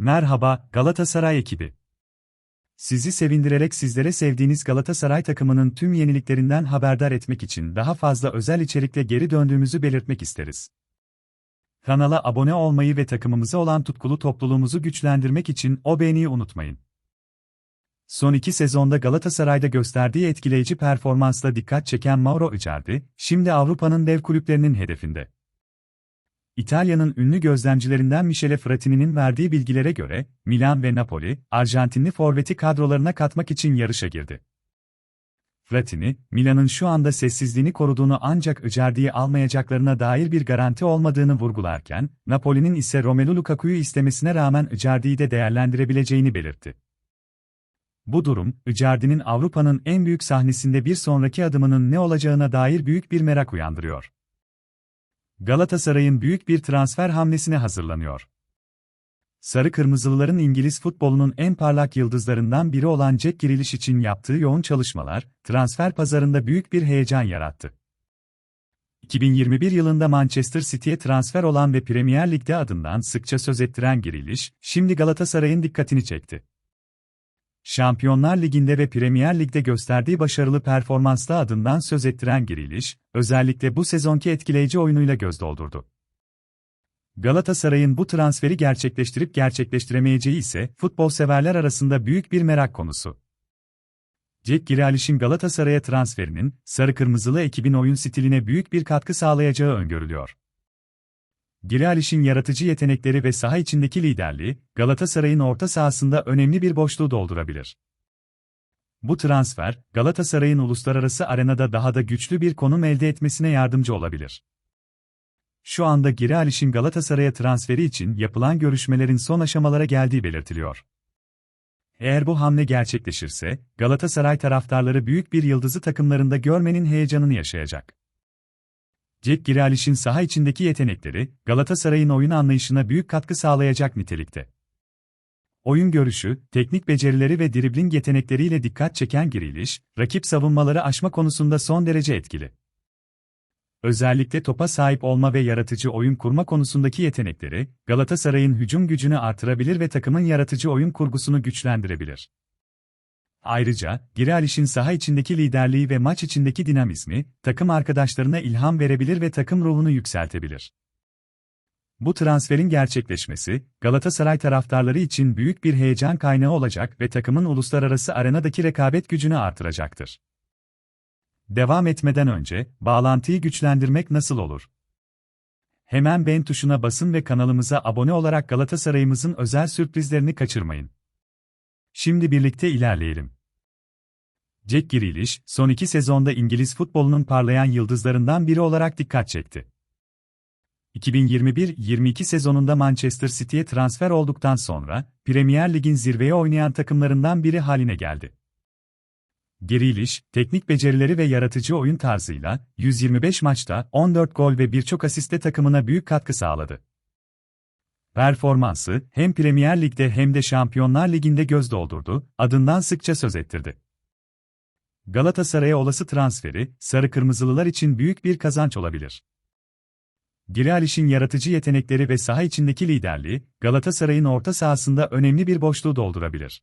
Merhaba, Galatasaray ekibi. Sizi sevindirerek sizlere sevdiğiniz Galatasaray takımının tüm yeniliklerinden haberdar etmek için daha fazla özel içerikle geri döndüğümüzü belirtmek isteriz. Kanala abone olmayı ve takımımıza olan tutkulu topluluğumuzu güçlendirmek için o beğeniyi unutmayın. Son iki sezonda Galatasaray'da gösterdiği etkileyici performansla dikkat çeken Mauro Icardi, şimdi Avrupa'nın dev kulüplerinin hedefinde. İtalya'nın ünlü gözlemcilerinden Michele Fratini'nin verdiği bilgilere göre, Milan ve Napoli, Arjantinli forveti kadrolarına katmak için yarışa girdi. Fratini, Milan'ın şu anda sessizliğini koruduğunu ancak Icardi'yi almayacaklarına dair bir garanti olmadığını vurgularken, Napoli'nin ise Romelu Lukaku'yu istemesine rağmen Icardi'yi de değerlendirebileceğini belirtti. Bu durum, Icardi'nin Avrupa'nın en büyük sahnesinde bir sonraki adımının ne olacağına dair büyük bir merak uyandırıyor. Galatasaray'ın büyük bir transfer hamlesine hazırlanıyor. Sarı Kırmızılıların İngiliz futbolunun en parlak yıldızlarından biri olan Jack Grealish için yaptığı yoğun çalışmalar, transfer pazarında büyük bir heyecan yarattı. 2021 yılında Manchester City'ye transfer olan ve Premier Lig'de adından sıkça söz ettiren Grealish, şimdi Galatasaray'ın dikkatini çekti. Şampiyonlar Ligi'nde ve Premier Lig'de gösterdiği başarılı performansla adından söz ettiren Grealish, özellikle bu sezonki etkileyici oyunuyla göz doldurdu. Galatasaray'ın bu transferi gerçekleştirip gerçekleştiremeyeceği ise futbol severler arasında büyük bir merak konusu. Jack Grealish'in Galatasaray'a transferinin, sarı kırmızılı ekibin oyun stiline büyük bir katkı sağlayacağı öngörülüyor. Grealish'in yaratıcı yetenekleri ve saha içindeki liderliği, Galatasaray'ın orta sahasında önemli bir boşluğu doldurabilir. Bu transfer, Galatasaray'ın uluslararası arenada daha da güçlü bir konum elde etmesine yardımcı olabilir. Şu anda Grealish'in Galatasaray'a transferi için yapılan görüşmelerin son aşamalara geldiği belirtiliyor. Eğer bu hamle gerçekleşirse, Galatasaray taraftarları büyük bir yıldızı takımlarında görmenin heyecanını yaşayacak. Jack Grealish'in saha içindeki yetenekleri, Galatasaray'ın oyun anlayışına büyük katkı sağlayacak nitelikte. Oyun görüşü, teknik becerileri ve dribling yetenekleriyle dikkat çeken Grealish, rakip savunmaları aşma konusunda son derece etkili. Özellikle topa sahip olma ve yaratıcı oyun kurma konusundaki yetenekleri, Galatasaray'ın hücum gücünü artırabilir ve takımın yaratıcı oyun kurgusunu güçlendirebilir. Ayrıca, Grealish'in saha içindeki liderliği ve maç içindeki dinamizmi, takım arkadaşlarına ilham verebilir ve takım ruhunu yükseltebilir. Bu transferin gerçekleşmesi, Galatasaray taraftarları için büyük bir heyecan kaynağı olacak ve takımın uluslararası arenadaki rekabet gücünü artıracaktır. Devam etmeden önce, bağlantıyı güçlendirmek nasıl olur? Hemen beğen tuşuna basın ve kanalımıza abone olarak Galatasaray'ımızın özel sürprizlerini kaçırmayın. Şimdi birlikte ilerleyelim. Jack Grealish, son iki sezonda İngiliz futbolunun parlayan yıldızlarından biri olarak dikkat çekti. 2021-22 sezonunda Manchester City'ye transfer olduktan sonra, Premier Lig'in zirveye oynayan takımlarından biri haline geldi. Grealish, teknik becerileri ve yaratıcı oyun tarzıyla, 125 maçta 14 gol ve birçok asiste takımına büyük katkı sağladı. Performansı, hem Premier Lig'de hem de Şampiyonlar Ligi'nde göz doldurdu, adından sıkça söz ettirdi. Galatasaray'a olası transferi, sarı kırmızılılar için büyük bir kazanç olabilir. Grealish'in yaratıcı yetenekleri ve saha içindeki liderliği, Galatasaray'ın orta sahasında önemli bir boşluğu doldurabilir.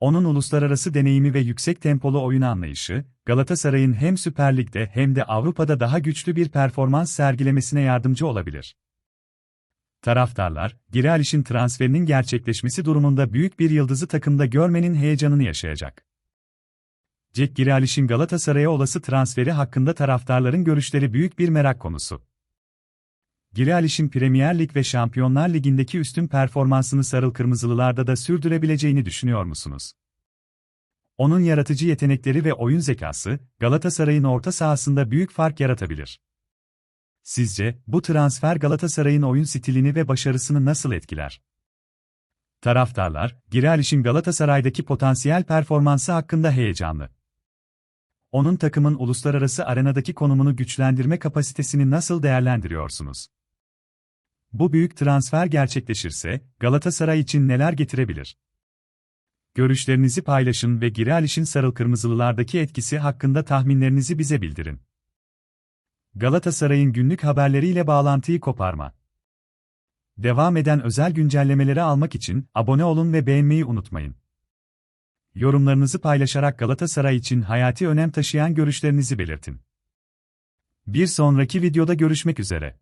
Onun uluslararası deneyimi ve yüksek tempolu oyun anlayışı, Galatasaray'ın hem Süper Lig'de hem de Avrupa'da daha güçlü bir performans sergilemesine yardımcı olabilir. Taraftarlar, Grealish'in transferinin gerçekleşmesi durumunda büyük bir yıldızı takımda görmenin heyecanını yaşayacak. Jack Grealish'in Galatasaray'a olası transferi hakkında taraftarların görüşleri büyük bir merak konusu. Grealish'in Premier Lig ve Şampiyonlar Ligi'ndeki üstün performansını sarıl kırmızılılarda da sürdürebileceğini düşünüyor musunuz? Onun yaratıcı yetenekleri ve oyun zekası, Galatasaray'ın orta sahasında büyük fark yaratabilir. Sizce, bu transfer Galatasaray'ın oyun stilini ve başarısını nasıl etkiler? Taraftarlar, Grealish'in Galatasaray'daki potansiyel performansı hakkında heyecanlı. Onun takımın uluslararası arenadaki konumunu güçlendirme kapasitesini nasıl değerlendiriyorsunuz? Bu büyük transfer gerçekleşirse, Galatasaray için neler getirebilir? Görüşlerinizi paylaşın ve Grealish'in sarıl kırmızılılardaki etkisi hakkında tahminlerinizi bize bildirin. Galatasaray'ın günlük haberleriyle bağlantıyı koparma. Devam eden özel güncellemeleri almak için abone olun ve beğenmeyi unutmayın. Yorumlarınızı paylaşarak Galatasaray için hayati önem taşıyan görüşlerinizi belirtin. Bir sonraki videoda görüşmek üzere.